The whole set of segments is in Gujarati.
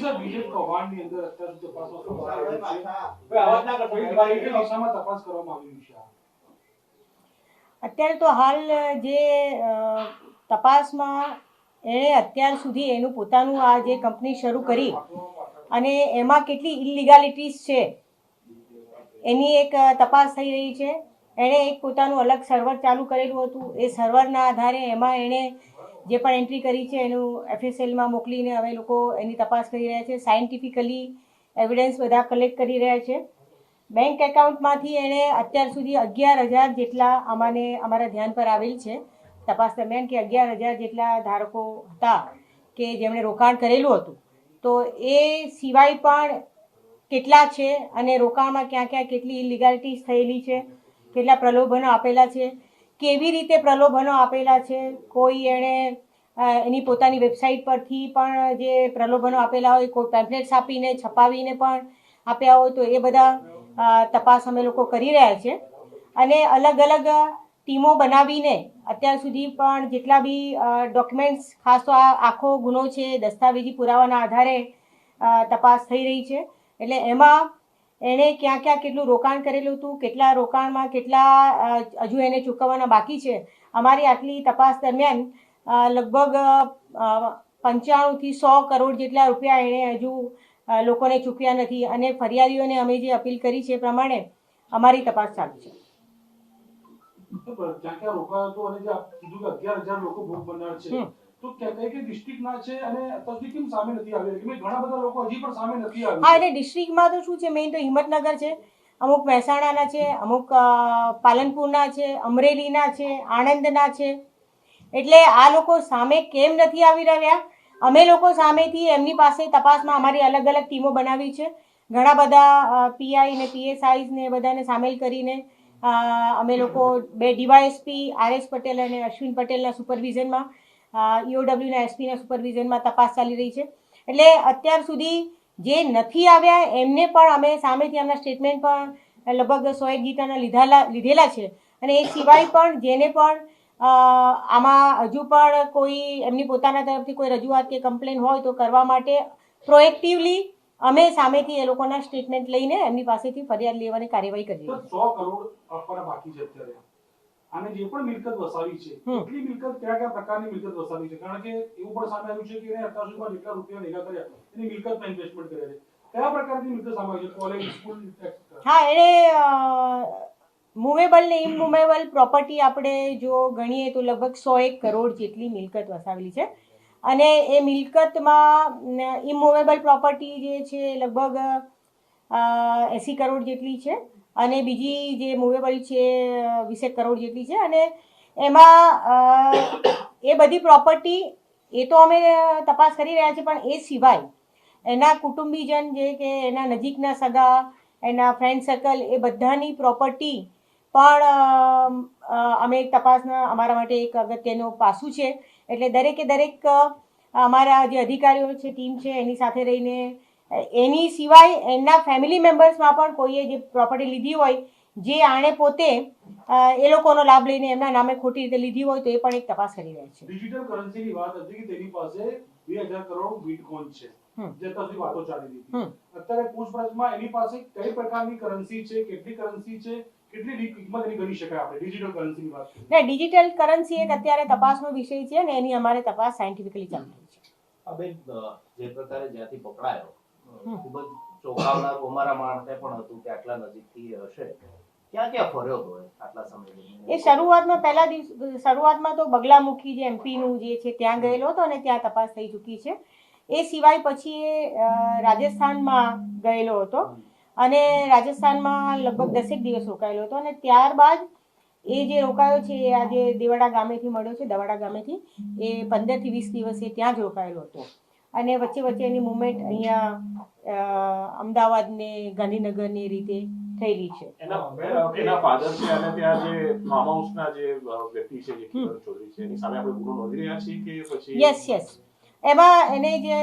સર કૌભાંડની અંદર સુધી તપાસ કરવામાં આવી છે. અત્યારે તો હાલ જે તપાસમાં એણે અત્યાર સુધી એનું પોતાનું આ જે કંપની શરૂ કરી અને એમાં કેટલી ઇલિગાલિટીઝ છે એની એક તપાસ થઈ રહી છે. એણે એક પોતાનું અલગ સર્વર ચાલુ કરેલું હતું. એ સર્વરના આધારે એમાં એણે જે પણ એન્ટ્રી કરી છે, એનું એફએસએલમાં મોકલીને હવે લોકો એની તપાસ કરી રહ્યા છે. સાયન્ટિફિકલી એવિડન્સ બધા કલેક્ટ કરી રહ્યા છે. બેંક એકાઉન્ટમાંથી એણે અત્યાર સુધી અગિયાર હજાર જેટલા અમાને અમારા ધ્યાન પર આવેલ છે. તપાસ દરમિયાન કે અગિયાર હજાર જેટલા ધારકો હતા કે જેમણે રોકાણ કરેલું હતું. તો એ સિવાય પણ કેટલા છે અને રોકાણમાં ક્યાં ક્યાં કેટલી ઇલિગાલિટીઝ થયેલી છે, કેટલા પ્રલોભનો આપેલા છે કેવી રીતે પ્રલોભનો આપેલા છે? કોઈ એણે એની પોતાની વેબસાઇટ પરથી પણ જે પ્રલોભનો આપેલા હોય, કોઈ પેમ્પલેટ્સ આપીને, છપાવીને પણ આપ્યા હોય તો એ બધા તપાસ અમે લોકો કરી રહ્યા છે. અને અલગ અલગ ટીમો બનાવીને અત્યાર સુધી પણ જેટલા બી ડોક્યુમેન્ટ્સ ખાસ તો આ આખો ગુનો છે, દસ્તાવેજી પુરાવાના આધારે તપાસ થઈ રહી છે. એટલે એમાં એણે ક્યાં ક્યાં કેટલું રોકાણ કરેલું હતું કેટલા રોકાણમાં કેટલા હજુ એને ચૂકવવાના બાકી છે અમારી આટલી તપાસ દરમિયાન લગભગ પંચાણુંથી સો કરોડ જેટલા રૂપિયા એણે હજુ લોકોને ચૂક્યા નથી અને ફરિયાદીઓને અમે જે અપીલ કરી છે એ પ્રમાણે અમારી તપાસ ચાલુ છે. જ્યાં ક્યાં રોકાયો હતો અને જે કીધું કે અગિયાર હજાર લોકો ભોગ બનનાર છે. તો કઈ ડિસ્ટ્રિક્ટના છે અને અત્યાર સુધી હા, એટલે ડિસ્ટ્રિક્ટમાં તો શું છે? મેઇન તો હિંમતનગર છે, અમુક મહેસાણાના છે, અમુક પાલનપુરના છે, અમરેલીના છે, આણંદના છે. એટલે આ લોકો સામે કેમ નથી આવી રહ્યા? અમે લોકો સામેથી એમની પાસે તપાસમાં અમારી અલગ અલગ ટીમો બનાવી છે. ઘણા બધા પીઆઈ ને પીએસઆઈ ને બધાને સામેલ કરીને અમે લોકો બે ડીવાયએસપી આર એસ પટેલ અને અશ્વિન પટેલના સુપરવિઝનમાં ઈઓડબ્લ્યુના એસપીના સુપરવિઝનમાં તપાસ ચાલી રહી છે. એટલે અત્યાર સુધી જે નથી આવ્યા એમને પણ અમે સામેથી એમના સ્ટેટમેન્ટ પણ લગભગ સો એક ગીતાના લીધેલા લીધેલા છે. અને એ સિવાય પણ જેને પણ આમાં હજુ પણ કોઈ એમની પોતાના તરફથી કોઈ રજૂઆત કે કમ્પ્લેન હોય તો કરવા માટે પ્રોએક્ટિવલી અમે સામેથી એ લોકોના સ્ટેટમેન્ટ લઈને એમની પાસેથી ફરિયાદ લેવાની કાર્યવાહી કરી અને જે પણ મિલકત વસાવી છે. કેટલી મિલકત કયા કયા પ્રકારની મિલકત વસાવી છે? કારણ કે એવું પણ સામે આવ્યું છે કે એને અત્યાર સુધીમાં જેટલા રૂપિયા ભેગા કર્યા એની મિલકતમાં ઇન્વેસ્ટમેન્ટ કર્યા છે. કયા પ્રકારની મિલકત સામે આવી છે? કોલેજ સ્કૂલ હા એણે મૂવેબલ ને ઇમૂવેબલ પ્રોપર્ટી આપણે જો ગણીએ તો લગભગ સો એક કરોડ જેટલી મિલકત વસાવેલી છે. અને એ મિલકતમાં ઇમૂવેબલ પ્રોપર્ટી જે છે લગભગ એંસી કરોડ જેટલી છે. અને બીજી જે મૂવેબલ છે વીસેક કરોડ જેટલી છે, અને એમાં એ બધી પ્રોપર્ટી એ તો અમે તપાસ કરી રહ્યા છીએ, પણ એ સિવાય એના કુટુંબીજન જે કે એના નજીકના સગા, એના ફ્રેન્ડ સર્કલ એ બધાની પ્રોપર્ટી પણ અમે એક તપાસના, અમારા માટે એક અગત્યનું પાસું છે. એટલે દરેકે દરેક અમારા જે અધિકારીઓ છે, ટીમ છે, એની સાથે રહીને એની સિવાય એના ફેમિલી મેમ્બર્સમાં પણ કોઈએ જે પ્રોપર્ટી લીધી હોય જે આણે પોતે એ લોકોનો લાભ લઈને એમના નામે ખોટી રીતે લીધી હોય તો એ પણ એક તપાસ કરી રહ્યા છે. ડિજિટલ કરન્સીની વાત હતી કે તેની પાસે 2000 કરોડ બીટકોઇન છે જે અત્યાર વાતો ચાલી રહી હતી. અત્યારે પૂછપરછમાં એની પાસે કઈ પ્રકારની કરન્સી છે કેટલી કરન્સી છે કેટલી કિંમત એની ગણી શકાય આપણે ડિજિટલ કરન્સીની વાત કરીએ. ને ડિજિટલ કરન્સી એક અત્યારે તપાસનો વિષય છે અને એની અમારે તપાસ સાયન્ટિફિકલી ચાલી રહી છે જે પ્રકારે જ્યાંથી પકડાયો. ખૂબ જ ચોંકાવનારું અમારા માણસે પણ હતું કે આટલા નજીકથી હશે. ક્યાં ક્યાં ફર્યો હતો આટલા સમય? એ શરૂઆતમાં પહેલા દિવસ શરૂઆતમાં તો બગલામુખી જે એમપીનું જે છે ત્યાં ગયેલો હતો અને ત્યાં તપાસ થઈ ચૂકી છે. એ સિવાય પછી એ રાજસ્થાનમાં ગયેલો હતો અને રાજસ્થાનમાં લગભગ દસેક દિવસ રોકાયેલો હતો અને ત્યારબાદ એ જે રોકાયો છે એ આજે દેવાડા ગામેથી મળ્યો છે દવાડા ગામેથી. એ પંદરથી વીસ દિવસ એ ત્યાં જ રોકાયેલો હતો. અને વચ્ચે વચ્ચે એની મુવમેન્ટ અહીંયા અમદાવાદ ને ગાંધીનગરની રીતે થયેલી છે. એના એના ફાધર છે અને ત્યાં જે ફાર્મ હાઉસના જે વ્યક્તિ છે જે ચૌધરી છે એની સામે આપણે ગુનો નોંધી રહ્યા છીએ કે પછી યસ યસ એમાં એને જે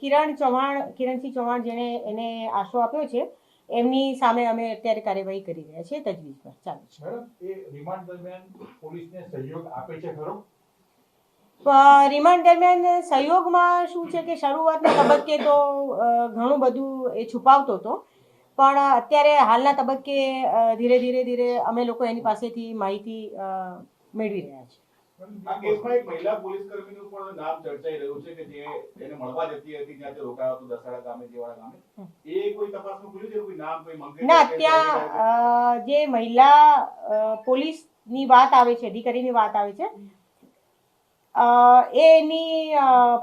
કિરણ ચૌહાણ કિરણસિંહ ચૌહાણ જેણે એને આશરો આપ્યો છે એમની સામે અમે અત્યારે કાર્યવાહી કરી રહ્યા છીએ. તજવીજમાં ચાલુ. છે એ રિમાન્ડ દરમિયાન પોલીસને સહયોગ આપે છે ખરો? રિમાન્ડ દરમિયાન સહયોગમાં શું છે કે શરૂઆતના તબક્કે તો ઘણું બધું એ છુપાવતો હતો. પણ અત્યારે હાલના તબક્કે ધીરે ધીરે ધીરે અમે લોકો એની પાસેથી માહિતી મેળવી રહ્યા છીએ. આ કેસમાં એક મહિલા પોલીસ કર્મીનું પણ નામ ચર્ચાઈ રહ્યું છે કે જે એને મળવા જતી હતી જ્યાં તે રોકાયો હતો દસાડા ગામે જેવાડા ગામે. એ કોઈ તપાસમાં ખુલ્યું છે કોઈ નામ કોઈ મંગેતર ના ત્યાં જે મહિલા અ, પોલીસની વાત આવે છે અધિકારીની વાત આવે છે એ એની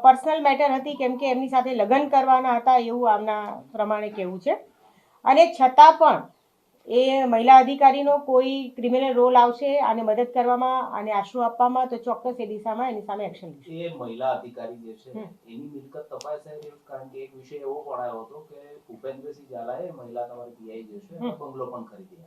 પર્સનલ મેટર હતી કેમ કે એમની સાથે લગ્ન કરવાના હતા એવું આમના પ્રમાણે કહેવું છે. અને છતાં પણ એ મહિલા અધિકારીનો કોઈ ક્રિમિનલ રોલ આવશે આને મદદ કરવામાં અને આશરો આપવામાં તો ચોક્કસ એ દિશામાં એની સામે એક્શન એ મહિલા અધિકારી જે છે એની મિલકત તપાસાઈ કારણ કે એક વિષય એવો પણ આવ્યો હતો કે ભૂપેન્દ્રસિંહ ઝાલાએ મહિલા તમારી પીઆઈ જે છે બંગલો પણ ખરીદી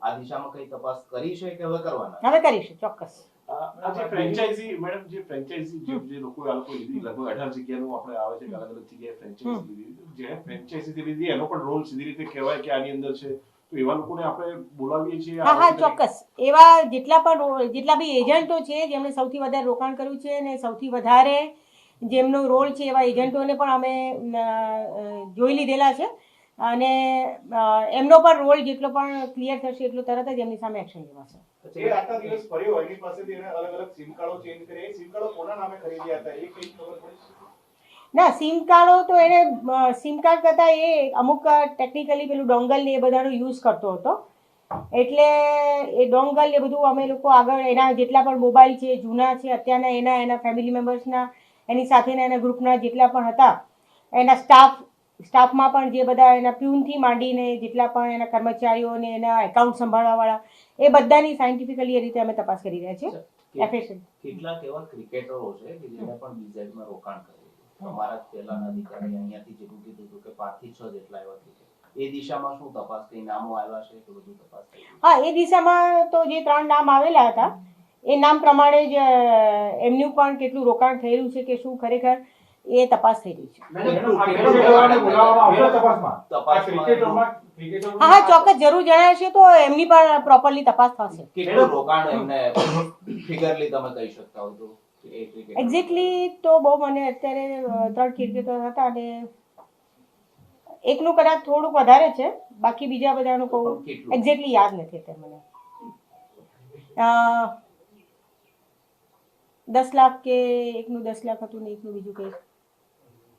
આ દિશામાં કઈ તપાસ કરી છે કે હવે કરવાના હવે કરીશું ચોક્કસ. જે ફ્રેન્ચાઇઝી મેડમ જે ફ્રેન્ચાઇઝી જે જે લોકો આ લોકો લીધી લગભગ અઢાર જગ્યાનું આપણે આવે છે અલગ અલગ જગ્યાએ ફ્રેન્ચાઇઝી લીધી. જે ફ્રેન્ચાઇઝી લીધી એનો પણ રોલ સીધી રીતે કહેવાય કે આની અંદર છે. તો એવા લોકોને આપણે બોલાવીએ છીએ હા હા ચોક્કસ. એવા જેટલા પણ જેટલા બી એજન્ટો છે જેમણે સૌથી વધારે રોકાણ કર્યું છે અને સૌથી વધારે જેમનો રોલ છે એવા એજન્ટોને પણ અમે જોઈ લીધેલા છે. અને એમનો પણ રોલ જેટલો પણ ક્લિયર થશે એટલો તરત જ એમની સામે એક્શન લેવાશે. ના સિમ કાર્ડો તો એને સિમ કાર્ડ કરતાં એ અમુક ટેકનિકલી પેલું ડોંગલ ને એ બધાનો યુઝ કરતો હતો. એટલે એ ડોંગલ એ બધું અમે લોકો આગળ એના જેટલા પણ મોબાઈલ છે જૂના છે અત્યારના એના એના ફેમિલી મેમ્બર્સના એની સાથેના એના ગ્રુપના જેટલા પણ હતા એના સ્ટાફ સ્ટાફમાં પણ જે બધા એના પ્યુનથી માંડીને જેટલા પણ એના કર્મચારીઓને એના એકાઉન્ટ સંભાળવાવાળા એ બધાની સાયન્ટિફિકલી એ રીતે અમે તપાસ કરી રહ્યા છીએ. કેટલાક એવા ક્રિકેટરો છે કે જેને પણ બીઝેડમાં રોકાણ કરે અમારા પહેલાના અધિકારી અહીંયાથી જેવું કીધું હતું કે પાંચથી છ જેટલા એવા ક્રિકેટ એ દિશામાં શું તપાસ કઈ નામો આવ્યા છે કે બધું તપાસ હા એ દિશામાં તો જે ત્રણ નામ આવેલા હતા એ નામ પ્રમાણે જ એમનું પણ કેટલું રોકાણ થયેલું છે કે શું ખરેખર એ તપાસ થઈ રહી છે. હા હા ચોક્કસ જરૂર જણાવશે તો એમની પણ પ્રોપરલી તપાસ થશે. કેટલું રોકાણ એમને ફિગરલી તમે કહી શકતા હોય તો એક્ઝેક્ટલી તો બહુ મને અત્યારે ત્રણ ક્રિકેટર હતા અને એકનું કદાચ થોડુંક વધારે છે બાકી બીજા બધાનું કહું એક્ઝેક્ટલી યાદ નથી અત્યારે મને. અ, દસ લાખ કે એકનું દસ લાખ હતું ને એકનું બીજું કંઈક.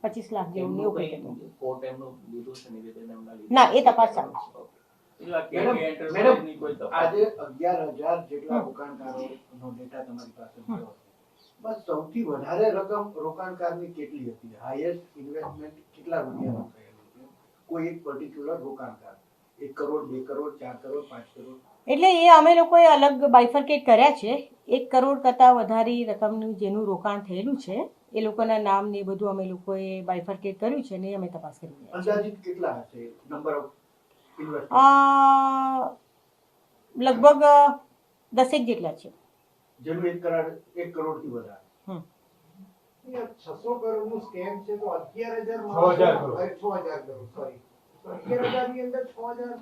પચીસ લાખ જેવું એવું કંઈક હતું કઈ કોર્ટ એમનું લીધું છે નિવેદન એમના લીધું ના, એ તપાસ ચાલુ છે. મેડમ, મેડમ, આજે અગિયાર હજાર જેટલા રોકાણકારોનો ડેટા તમારી પાસે બસ સૌથી વધારે રકમ રોકાણકારની કેટલી હતી? હાઈએસ્ટ ઇન્વેસ્ટમેન્ટ કેટલા રૂપિયાનું થયેલું છે? કોઈ એક પર્ટિક્યુલર રોકાણકાર. એક કરોડ બે કરોડ ચાર કરોડ પાંચ કરોડ. એટલે એ અમે લોકોએ અલગ બાયફર્કેટ કર્યા છે. એક કરોડ કરતાં વધારે રકમનું જેનું રોકાણ થયેલું છે એ લોકોના નામ ને એ બધું અમે લોકોએ બાયફર્કેટ કર્યું છે ને અમે તપાસ કરી અંદાજિત કેટલા હશે? નંબર ઓફ ઇન્વેસ્ટર અ, લગભગ દસેક જેટલા છે. જેનું એક કરોડ એક કરોડથી વધારે. હમ. છસો કરોડનું સ્કેમ છે તો અગિયાર હજાર છ હજાર કરોડ. સોરી અગિયાર હજારની અંદર છ હજાર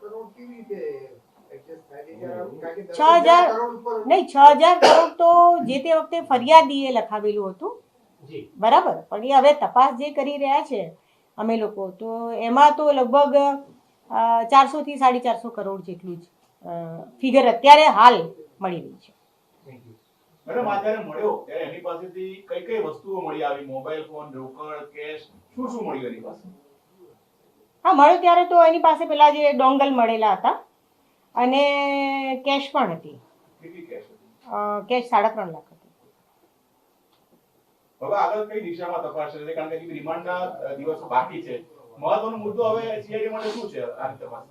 કરોડ કેવી રીતે છે? હજાર- નહીં છ હજાર કરોડ તો જે તે વખતે ફરિયાદીએ લખાવેલું હતું. બરાબર? પણ એ હવે તપાસ જે કરી રહ્યા છે અમે લોકો તો એમાં તો લગભગ ચારસો થી સાડી ચારસો કરોડ જેટલું જ ફિગર અત્યારે હાલ મળી રહી છે. મેડમ આ જ્યારે મળ્યો ત્યારે એની પાસેથી કઈ કઈ વસ્તુઓ મળી આવી? મોબાઈલ ફોન રોકડ કેશ શું શું મળ્યું એની પાસે? હા મળ્યો ત્યારે તો એની પાસે પેલા જે ડોંગલ મળેલા હતા અને કેશ પણ હતી. કેશ સાડા ત્રણ લાખ હતી. હવે આગળ કઈ દિશામાં તપાસ છે? કારણ કે રિમાન્ડના દિવસો બાકી છે. મહત્વનો મુદ્દો હવે સીઆઈડી માટે શું છે આ તપાસ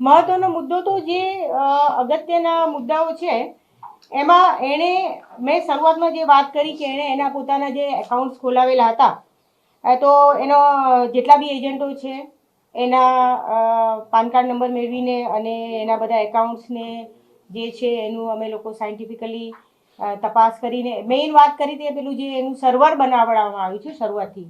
મહત્વનો મુદ્દો તો જે અગત્યના મુદ્દાઓ છે એમાં એણે મેં શરૂઆતમાં જે વાત કરી કે એણે એના પોતાના જે એકાઉન્ટ્સ ખોલાવેલા હતા તો એનો જેટલા બી એજન્ટો છે એના પાન કાર્ડ નંબર મેળવીને અને એના બધા એકાઉન્ટ્સને જે છે એનું અમે લોકો સાયન્ટિફિકલી તપાસ કરીને મેઇન વાત કરી તે પેલું જે એનું સર્વર બનાવડાવવામાં આવ્યું છે શરૂઆતથી.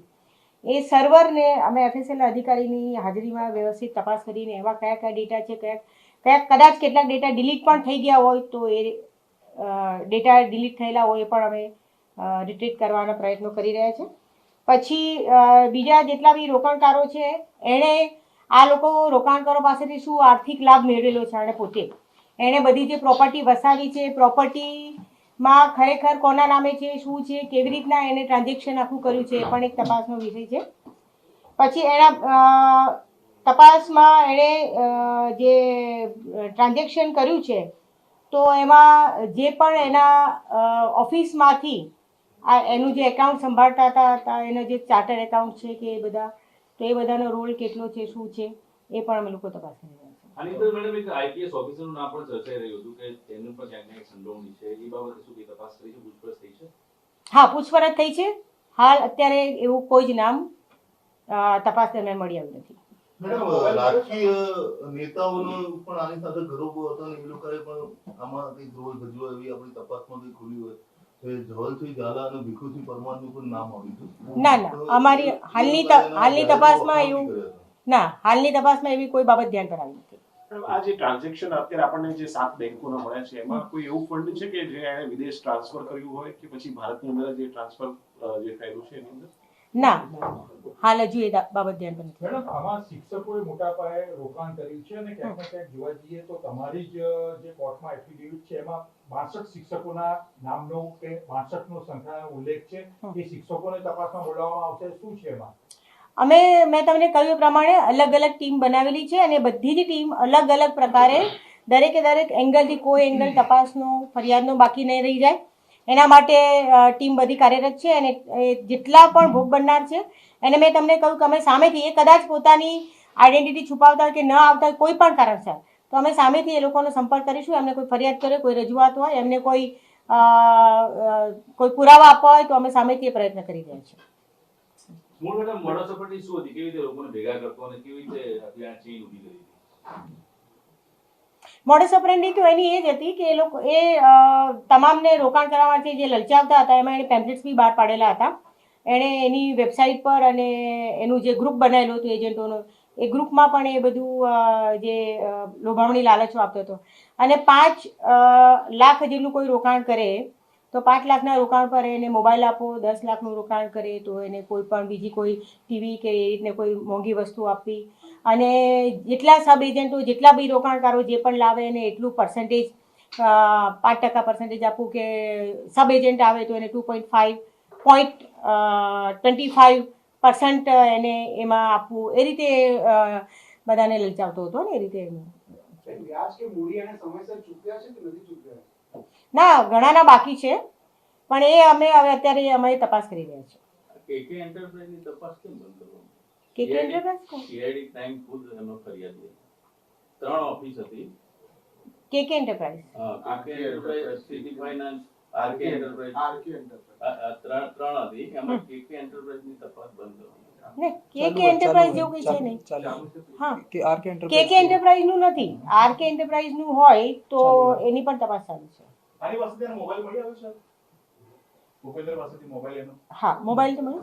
એ સર્વરને અમે એફએસએલ અધિકારીની હાજરીમાં વ્યવસ્થિત તપાસ કરીને એવા કયા કયા ડેટા છે, કયા કયા, કદાચ કેટલાક ડેટા ડિલીટ પણ થઈ ગયા હોય તો એ ડેટા ડિલીટ થયેલા હોય એ પણ અમે રિટ્રીટ કરવાના પ્રયત્નો કરી રહ્યા છે. પછી બીજા જેટલા બી રોકાણકારો છે, એણે આ લોકો રોકાણકારો પાસેથી શું આર્થિક લાભ મેળવેલો છે એણે પોતે? એણે બધી જે પ્રોપર્ટી વસાવી છે પ્રોપર્ટીમાં ખરેખર કોના નામે છે, શું છે, કેવી રીતના એને ટ્રાન્ઝેક્શન આખું કર્યું છે, એ પણ એક તપાસનો વિષય છે. પછી એના તપાસમાં એણે જે ટ્રાન્ઝેક્શન કર્યું છે, તો એમાં જે પણ એના ઓફિસમાંથી આ એનું જે એકાઉન્ટ સંભાળતા હતા હતા એનો જે ચાર્ટર એકાઉન્ટ છે કે એ બધા તો એ બધાનો રોલ કેટલો છે શું છે એ પણ અમે લોકો તપાસ કરી રહ્યા છીએ. મેડમ એક આઈપીએસ ઓફિસરનું નામ પણ ચર્ચાઈ રહ્યું હતું કે તેનું પણ ક્યાંક એક સંડોવણી છે. એ બાબતે શું કઈ તપાસ કરી છે? પૂછપરછ થઈ છે? હા પૂછપરછ થઈ છે. હાલ અત્યારે એવું કોઈ જ નામ તપાસ દરમિયાન મળી આવ્યું નથી. મેડમ રાજકીય નેતાઓનો પણ આની સાથે ગરોબો હતો ને એ લોકોએ પણ આમાં કંઈક રોલ ભજવો એવી આપણી તપાસમાં કંઈક ખુલ્યું હોય? ના ના અમારી હાલની હાલની તપાસમાં એવું ના હાલની તપાસમાં એવી કોઈ બાબત ધ્યાન પર આવી નથી. આ જે ટ્રાન્ઝેક્શન અત્યારે આપણને જે સાત બેંકોના મળ્યા છે એમાં કોઈ એવું ફંડ છે કે જે વિદેશ ટ્રાન્સફર કર્યું હોય કે પછી ભારતની અંદર જે ટ્રાન્સફર જે થયેલું છે એની અંદર? ના. હાલ હજુ એ બાબત ધ્યાન નથી. મેડમ આમાં શિક્ષકોએ મોટા પાયે રોકાણ કર્યું છે અને ક્યાંક ક્યાંક જોવા જઈએ તો તમારી જ જે કોર્ટમાં એફિડેવિટ છે એમાં બાસઠ શિક્ષકોના નામનો કે બાસઠ નો સંખ્યાનો ઉલ્લેખ છે. એ શિક્ષકોને તપાસમાં બોલાવવામાં આવશે. શું છે એમાં? અમે મેં તમને કહ્યું પ્રમાણે અલગ અલગ ટીમ બનાવેલી છે અને બધી જ ટીમ અલગ અલગ પ્રકારે દરેકે દરેક એંગલથી કોઈ એંગલ તપાસનો ફરિયાદનો બાકી નહીં રહી જાય. એના માટે ટીમ બધી કાર્યરત છે અને જેટલા પણ ભોગ બનનાર છે, એને મેં તમને કહ્યું કે અમે સામેથી એ કદાચ પોતાની આઈડેન્ટિટી છુપાવતા કે ન આવતા કોઈ પણ કારણસર, તો અમે સામેથી એ લોકોનો સંપર્ક કરીશું, એમને કોઈ ફરિયાદ કરે, કોઈ રજૂઆત હોય, એમને કોઈ કોઈ પુરાવા આપવા હોય, તો અમે સામેથી એ પ્રયત્ન કરી રહ્યા છીએ. મૂળ મેડમ મોડસ સપાટી શું હતી? કેવી રીતે લોકોને ભેગા કરતો અને કેવી રીતે અભિયાન ચીન ઊભી કરી? મોડસ ઓપરેન્ડી તો એની એ જ હતી કે એ લોકો એ તમામને રોકાણ કરવા માટે જે લલચાવતા હતા, એમાં એણે પેમ્પલેટ્સ બી બહાર પાડેલા હતા. એણે એની વેબસાઇટ પર અને એનું જે ગ્રુપ બનાવેલું હતું એજન્ટોનું એ ગ્રુપમાં પણ એ બધું જે લોભામણી લાલચો આપતો હતો. અને પાંચ લાખ જેટલું કોઈ રોકાણ કરે, તો પાંચ લાખના રોકાણ પર એને મોબાઈલ આપો, દસ લાખનું રોકાણ કરે, તો એને કોઈ પણ બીજી કોઈ ટીવી કે એ રીતને કોઈ મોંઘી વસ્તુ આપવી. અને જેટલા સબ એજન્ટો જેટલા બી રોકાણકારો જે પણ લાવે એને એટલું પર્સન્ટેજ પાંચ ટકા પર્સન્ટેજ આપવું કે સબ એજન્ટ આવે તો એને two point five point twenty five percent એને એમાં આપવું. એ રીતે બધાને લલચાવતો હતો ને એ રીતે ના ઘણાના બાકી છે પણ એ અમે હવે અત્યારે અમે તપાસ કરી રહ્યા છીએ. કેકે કે કે enterprise સીઆઈડી ક્રાઇમ ખુદ એનો ફરિયાદી હતો. ત્રણ ઓફિસ હતી. K K enterprise KK enterprise city finance RK enterprise આ- એન્ટરપ્રાઇઝ ત્રણ ત્રણ હતી. એમાં કેકે એન્ટરપ્રાઇઝની તપાસ બંધ ને કે કે એન્ટરપ્રાઇઝ જેવું કંઈ છે નહીં? હા. કે કે એન્ટરપ્રાઇઝનું નથી. આરકે એન્ટરપ્રાઇઝનું હોય તો એની પણ તપાસ ચાલુ છે. મોબાઈલ મળી આવ્યો છે? ભૂપેન્દ્ર પાસેથી મોબાઈલ એનો? હા મોબાઈલ તો મળ્યો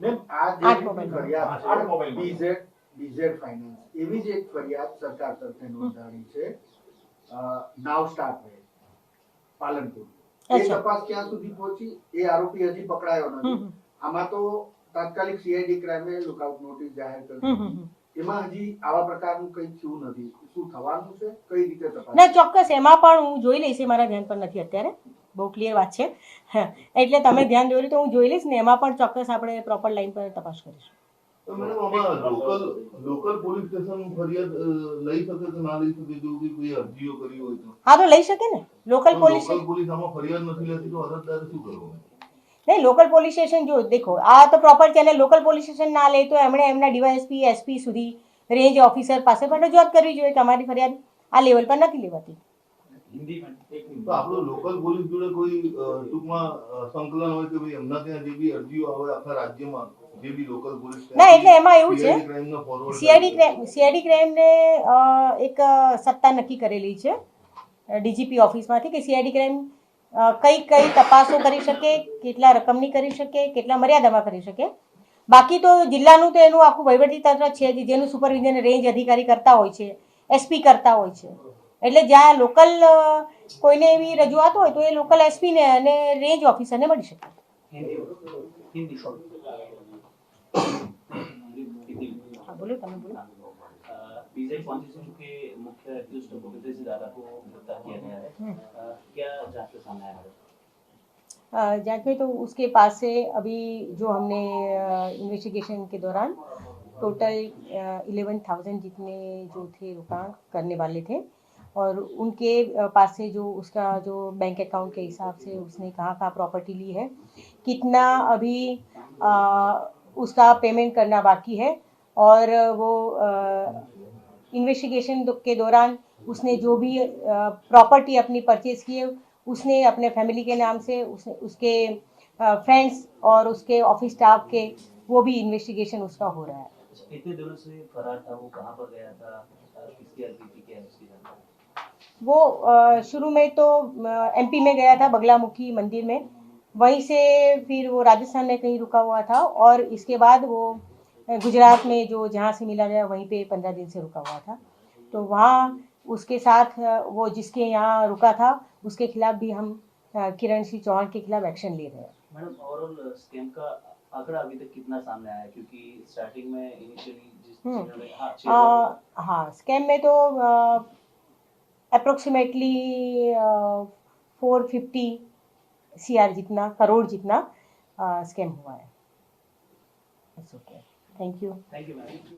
બેન, આ જે આઠ રીતની મોબાઈલ. ફરિયાદ આઠ છે, મોબાઈલ. BZ BZ ફાઇનાન્સ એવી જ એક ફરિયાદ સરકાર તરફે નોંધાણી છે. નાવ સ્ટાર્ટ વે. પાલનપુર. એ તપાસ ક્યાં સુધી પહોંચી? એ આરોપી હજી પકડાયો નથી. આમાં તો તાત્કાલિક સીઆઈડી ક્રાઇમે લુકઆઉટ નોટિસ જાહેર કરી. એમાં હજી આવા પ્રકારનું કંઈ થયું નથી. શું થવાનું છે? કઈ રીતે તપાસ ના ચોક્કસ. એમાં પણ હું જોઈ લઈશ. મારા ધ્યાન પર નથી અત્યારે. બહુ ક્લિયર વાત છે. હા, એટલે તમે ધ્યાન દોર્યું તો હું જોઈ લઈશ ને એમાં પણ ચોક્કસ આપણે પ્રોપર લાઈન પર તપાસ કરીશું. લોકલ લોકલ પોલીસ સ્ટેશન ફરિયાદ લઈ શકે કે ના લઈ શકે જો બી કોઈ અરજીઓ કરી હોય તો? હા તો લઈ શકે ને. લોકલ પોલીસ પોલીસ આમાં ફરિયાદ નથી લેતી તો અરજદારે શું કરવું નહીં લોકલ પોલીસ સ્ટેશન જો દેખો આ તો proper channel local police station ના લે તો એમણે એમના ડીવાયએસપી એસપી સુધી રેન્જ ઓફિસર પાસે પણ રજૂઆત કરવી જોઈએ તમારી ફરિયાદ આ લેવલ પર નથી લેવાતી. તો આપણું લોકલ પોલીસ જોડે કોઈ ટૂંકમાં સંકલન હોય કે ભાઈ એમના ત્યાં જે બી અરજીઓ આવે આખા રાજ્યમાં જે બી લોકલ પોલીસ ના એટલે એમાં એવું છે સીઆઈડી ક્રાઇમ સીઆઈડી ક્રાઇમને એક સત્તા નક્કી કરેલી છે ડીજીપી ઓફિસમાંથી કે સીઆઈડી ક્રાઇમ કઈ કઈ તપાસો કરી શકે કેટલા રકમની કરી શકે કેટલા મર્યાદામાં કરી શકે. બાકી તો જિલ્લાનું તો એનું આખું વહીવટી તંત્ર છે જ, જેનું સુપરવિઝન રેન્જ અધિકારી કરતા હોય છે એસપી કરતા હોય છે. એટલે જ્યાં લોકલ કોઈને એવી રજૂઆત હોય તો એ લોકલ એસપીને અને રેન્જ ઓફિસરને મળી શકે હા બોલો તમે બોલો बीजेपी पहुंची से चूंकि मुख्य एक्यूज भूपेंद्र सिंह दादा को गिरफ्तार किया गया है हम्म। अ, क्या जांच में सामने आया है अ, जांच में तो उसके पास से अभी जो हमने इन्वेस्टिगेशन के दौरान टोटल इलेवन थाउजेंड जितने जो थे रोकाण करने वाले थे और उनके पास से जो उसका जो बैंक अकाउंट के हिसाब से उसने कहाँ कहाँ प्रॉपर्टी ली है कितना अभी अ, उसका पेमेंट करना बाकी है और वो इन्वेस्टिगेशन के दौरान उसने जो भी प्रॉपर्टी अपनी परचेज की है उसने अपने फैमिली के नाम से उसने उसके फ्रेंड्स और उसके ऑफ़िस स्टाफ के वो भी इन्वेस्टिगेशन उसका हो रहा है। अच्छा, इतने दिनों से फरार था वो कहाँ पर गया था किसकी एलपीटी क्या है उसकी जानकारी वो शुरू में तो एमपी में गया था बगलामुखी मंदिर में। वहीं से फिर वो राजस्थान में कहीं रुका हुआ था और इसके बाद वो गुजरात में जो जहाँ से मिला गया वहीं पे पंद्रह दिन से रुका हुआ था। तो वहाँ उसके साथ वो जिसके यहाँ रुका था उसके खिलाफ भी हम किरण सिंह चौहान के खिलाफ एक्शन ले रहे हैं। मैडम ओवरऑल स्कैम का आंकड़ा अभी तक कितना सामने आया? क्योंकि स्टार्टिंग में इनिशियली जिस हम्म। हाँ, हाँ। स्कैम में तो approximately four fifty C R जितना, करोड़ जितना स्कैम हुआ है। Thank you thank you